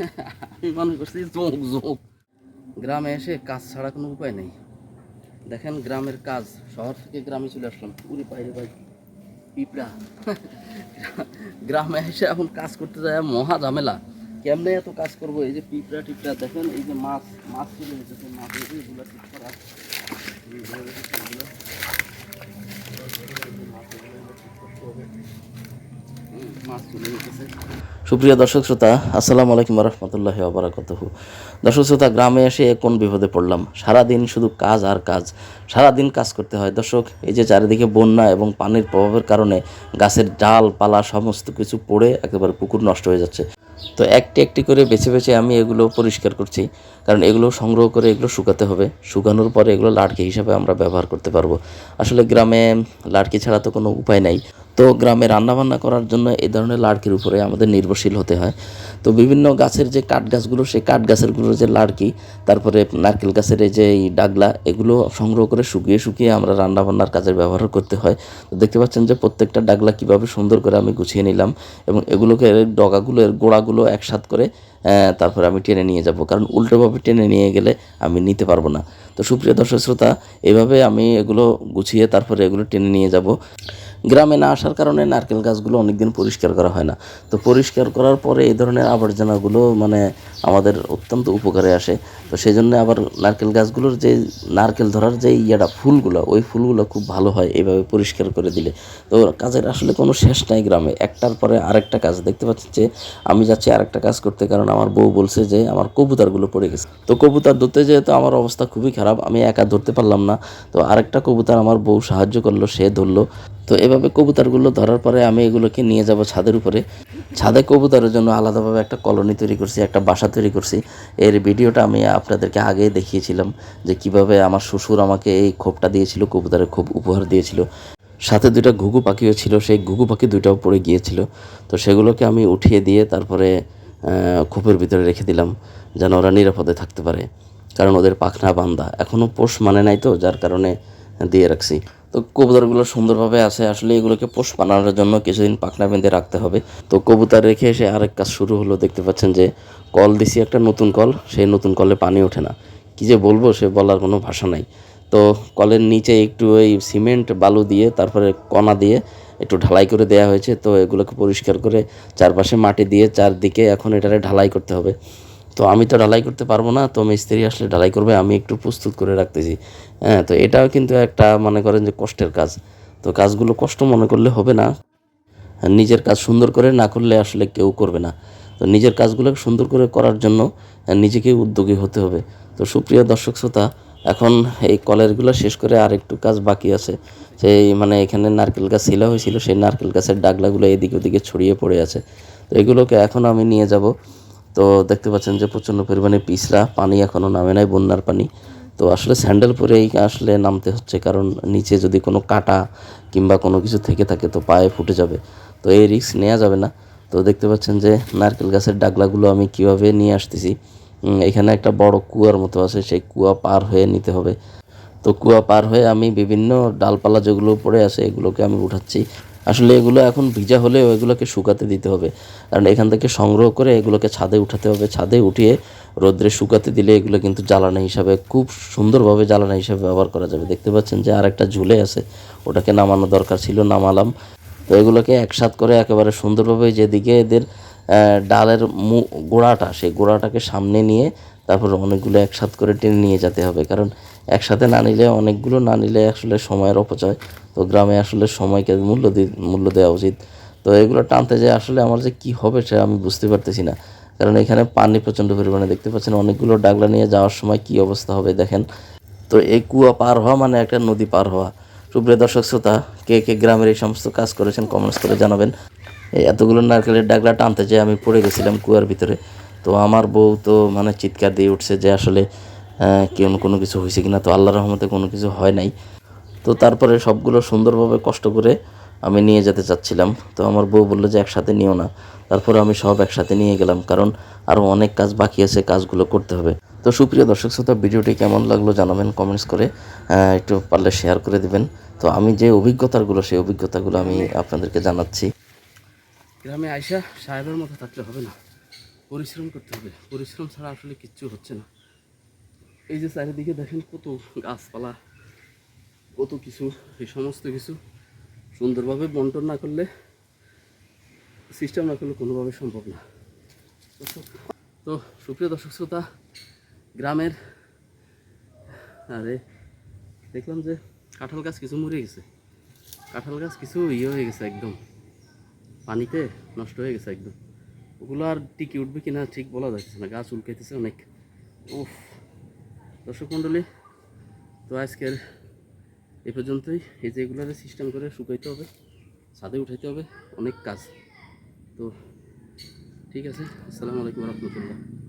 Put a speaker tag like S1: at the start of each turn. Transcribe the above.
S1: আমি মনে করছি যোগ যোগ গ্রামে এসে কাজ ছাড়া কোনো উপায় নেই। দেখেন গ্রামের কাজ, শহর থেকে গ্রামে চলে আসলাম। পুরি বাইরে ভাই পিঁপড়া। গ্রামে এসে এখন কাজ করতে যায়, মহা ঝামেলা। কেমনে এত কাজ করব? এই যে পিঁপড়া টিপড়া, দেখেন এই যে মাছ মাছ যেতেছে মাছ এগুলো ঠিক করা। সুপ্রিয় দর্শক শ্রোতা, আসসালামু আলাইকুম রহমতুল্লাহ আবরাকতহু দর্শক শ্রোতা, গ্রামে এসে কোন বিপদে পড়লাম? সারাদিন শুধু কাজ আর কাজ। সারাদিন কাজ করতে হয়। দর্শক, এই যে চারিদিকে বন্যা এবং পানির প্রভাবের কারণে গাছের ডাল, পালা সমস্ত কিছু পড়ে একেবারে পুকুর নষ্ট হয়ে যাচ্ছে। তো একটি একটি করে বেছে বেছে আমি এগুলো পরিষ্কার করছি। কারণ এগুলো সংগ্রহ করে এগুলো শুকাতে হবে। শুকানোর পরে এগুলো লাড়কি হিসাবে আমরা ব্যবহার করতে পারব। আসলে গ্রামে লাড়কি ছাড়া তো কোনো উপায় নাই। তো গ্রামে রান্নাবান্না করার জন্য এই ধরনের লাড়কির উপরে আমাদের নির্ভরশীল হতে হয়। তো বিভিন্ন গাছের যে কাঠ গাছগুলো, সেই কাঠ গাছেরগুলোর যে লাড়কি, তারপরে নারকেল গাছের এই যে এই ডাগলা, এগুলো সংগ্রহ করে শুকিয়ে শুকিয়ে আমরা রান্নাবান্নার কাজে ব্যবহার করতে হয়। তো দেখতে পাচ্ছেন যে প্রত্যেকটা ডাগলা কীভাবে সুন্দর করে আমি গুছিয়ে নিলাম এবং এগুলোকে ডগাগুলোর ডগাগুলো, এর গোড়াগুলো একসাথ করে তারপরে আমি টেনে নিয়ে যাব। কারণ উল্টোভাবে টেনে নিয়ে গেলে আমি নিতে পারব না। তো সুপ্রিয় দর্শক শ্রোতা, এভাবে আমি এগুলো গুছিয়ে তারপরে এগুলো টেনে নিয়ে যাব। গ্রামে না আসার কারণে নারকেল গাছগুলো অনেকদিন পরিষ্কার করা হয় না। তো পরিষ্কার করার পরে এই ধরনের আবর্জনাগুলো মানে আমাদের অত্যন্ত উপকারে আসে। তো সেই জন্য আবার নারকেল গাছগুলোর যে নারকেল ধরার যে ইয়েটা, ফুলগুলো, ওই ফুলগুলো খুব ভালো হয় এভাবে পরিষ্কার করে দিলে। তো কাজের আসলে কোনো শেষ নাই গ্রামে। একটার পরে আরেকটা কাজ। দেখতে পাচ্ছি যে আমি যাচ্ছি আরেকটা কাজ করতে। কারণ আমার বউ বলছে যে আমার কবুতারগুলো পড়ে গেছে। তো কবুতার ধরতে যেহেতু আমার অবস্থা খুবই খারাপ, আমি একা ধরতে পারলাম না। তো আরেকটা কবুতার আমার বউ সাহায্য করল, সে ধরলো। তো এভাবে কবুতারগুলো ধরার পরে আমি এগুলোকে নিয়ে যাব ছাদের উপরে। ছাদে কবুতরের জন্য আলাদাভাবে একটা কলোনি তৈরি করছি, একটা বাসা তৈরি করছি। এর ভিডিওটা আমি আপনাদেরকে আগে দেখিয়েছিলাম যে কীভাবে আমার শ্বশুর আমাকে এই খোপটা দিয়েছিল, কবুতরের খোপ উপহার দিয়েছিল। সাথে দুইটা ঘুঘু পাখিও ছিল, সেই ঘুঘু পাখি দুইটাও পড়ে গিয়েছিল। তো সেগুলোকে আমি উঠিয়ে দিয়ে তারপরে খোপের ভিতরে রেখে দিলাম যেন ওরা নিরাপদে থাকতে পারে। কারণ ওদের পাখনা বান্ধা এখনও পোষ মানে নাই তো, যার কারণে দিয়ে রাখছি। তো কবুতরগুলো সুন্দরভাবে আছে, আসলে এগুলোকে পোষ বানানোর জন্য কিছুদিন পাখনা বেঁধে রাখতে হবে। তো কবুতর রেখে এসে আরেক কাজ শুরু হলো, দেখতে পাচ্ছেন যে কল দিছি একটা নতুন কল, সেই নতুন কলে পানি ওঠে না। কী যে বলব, সে বলার কোনো ভাষা নাই। তো কলের নিচে একটু ওই সিমেন্ট বালু দিয়ে, তারপরে কণা দিয়ে একটু ঢালাই করে দেওয়া হয়েছে, তো এগুলোকে পরিষ্কার করে চারপাশে মাটি দিয়ে চারদিকে এখন এটারে ঢালাই করতে হবে। তো আমি তো ঢালাই করতে পারব না, তো মিস্ত্রি আসলে ঢালাই করবে, আমি একটু প্রস্তুত করে রাখতেছি। হ্যাঁ তো এটাও কিন্তু একটা মনে করেন যে কষ্টের কাজ। তো কাজগুলো কষ্ট মনে করলে হবে না। নিজের কাজ সুন্দর করে না করলে আসলে কেউ করবে না। তো নিজের কাজগুলো সুন্দর করে করার জন্য নিজেকেই উদ্যোগী হতে হবে। তো সুপ্রিয় দর্শক শ্রোতা এখন এই কলেরগুলো শেষ করে আর একটু কাজ বাকি আছে। সেই মানে এখানে নারকেল গাছ ছিল হয়েছিল, সেই নারকেল গাছের ডাগলাগুলো এদিকে ওদিকে ছড়িয়ে পড়ে আছে। তো এগুলোকে এখন আমি নিয়ে যাব। তো দেখতে পাচ্ছেন যে প্রচণ্ড পরিমাণে পিছলা, পানি এখনও নামে নাই বন্যার পানি। তো আসলে স্যান্ডেল পরেই আসলে নামতে হচ্ছে, কারণ নিচে যদি কোনো কাটা কিংবা কোনো কিছু থেকে থাকে তো পায়ে ফুটে যাবে। তো এই রিস্ক নেওয়া যাবে না। তো দেখতে পাচ্ছেন যে নারকেল গাছের ডাগলাগুলো আমি কীভাবে নিয়ে আসতেছি। এখানে একটা বড় কুয়ার মতো আছে, সেই কুয়া পার হয়ে নিতে হবে। তো কুয়া পার হয়ে আমি বিভিন্ন ডালপালা যেগুলো পড়ে আছে, এগুলোকে আমি উঠাচ্ছি। আসলে এগুলো এখন ভিজা হলেও এগুলোকে শুকাতে দিতে হবে। কারণ এখান থেকে সংগ্রহ করে এগুলোকে ছাদে উঠাতে হবে। ছাদে উঠিয়ে রোদ্রে শুকাতে দিলে এগুলো কিন্তু জ্বালানি হিসাবে, খুব সুন্দরভাবে জ্বালানি হিসাবে ব্যবহার করা যাবে। দেখতে পাচ্ছেন যে আরেকটা ঝুলে আছে। ওটাকে নামানো দরকার ছিল, নামালাম। তো এগুলোকে একসাথ করে একেবারে সুন্দরভাবে যেদিকে এদের ডালের মু, গোড়াটা, সেই গোড়াটাকে সামনে নিয়ে তারপর অনেকগুলো একসাথ করে টেনে নিয়ে যেতে হবে। কারণ একসাথে না নিলে, অনেকগুলো না নিলে আসলে সময়ের অপচয়। তো গ্রামে আসলে সময়কে মূল্য মূল্য দেওয়া উচিত। তো এগুলো টানতে যে আসলে আমার যে কী হবে সেটা আমি বুঝতে পারতেছি না। কারণ এখানে পানি প্রচণ্ড পরিমাণে, দেখতে পাচ্ছেন অনেকগুলো ডাগলা নিয়ে যাওয়ার সময় কি অবস্থা হবে দেখেন। তো এই কুয়া পার হওয়া মানে একটা নদী পার হওয়া। সুপ্রিয় দর্শক, শ্রোতা, কে কে গ্রামের এই সমস্ত কাজ করেছেন কমেন্টস করে জানাবেন। এই এতগুলো নারকেলের ডাকলা টানতে যে আমি পড়ে গেছিলাম কুয়ার ভিতরে। তো আমার বউ তো মানে চিৎকার দিয়ে উঠছে যে আসলে কেউ কোনো কিছু হয়েছে কিনা, তো আল্লাহ রহমতে কোনো কিছু হয় নাই। তো তারপরে সবগুলো সুন্দরভাবে কষ্ট করে আমি নিয়ে যেতে চাচ্ছিলাম। তো আমার বউ বলল যে একসাথে নিও না। তারপরে আমি সব একসাথে নিয়ে গেলাম, কারণ আরও অনেক কাজ বাকি আছে, কাজগুলো করতে হবে। তো সুপ্রিয় দর্শক শ্রোতা, ভিডিওটি কেমন লাগল জানাবেন কমেন্টস করে একটু পারলে শেয়ার করে দিবেন। তো আমি যে অভিজ্ঞতাগুলো, সেই অভিজ্ঞতাগুলো আমি আপনাদেরকে জানাচ্ছি। গ্রামে আইসা সাহেবের মতো থাকলে হবে না।
S2: পরিশ্রম করতে হবে। পরিশ্রম ছাড়া আসলে কিচ্ছু হচ্ছে না। এই যে চারিদিকে দেখেন কত গাছপালা, কত কিছু, এই সমস্ত কিছু। সুন্দরভাবে বন্টন না করলে সিস্টেম না করলে কোনোভাবে সম্ভব না। তো সুপ্রিয় দর্শক শ্রোতা, গ্রামের, আরে, দেখলাম যে কাঁঠাল গাছ কিছু মরে গেছে। কাঁঠাল গাছ কিছু ইয়ে হয়ে গেছে একদম। পানিতে নষ্ট হয়ে গেছে একদম। ওগুলো আর টিকে উঠবে কিনা ঠিক বলা যাচ্ছে না গাছ উল্কাইতেছে অনেক। উফ, দর্শক মন্ডলী তো আজকের এ পর্যন্তই। এই যে এগুলোর সিস্টেম করে শুকাইতে হবে, ছাদে উঠাইতে হবে, অনেক কাজ। তো ঠিক আছে, আসসালামু আলাইকুম রহমতুল্লাহ।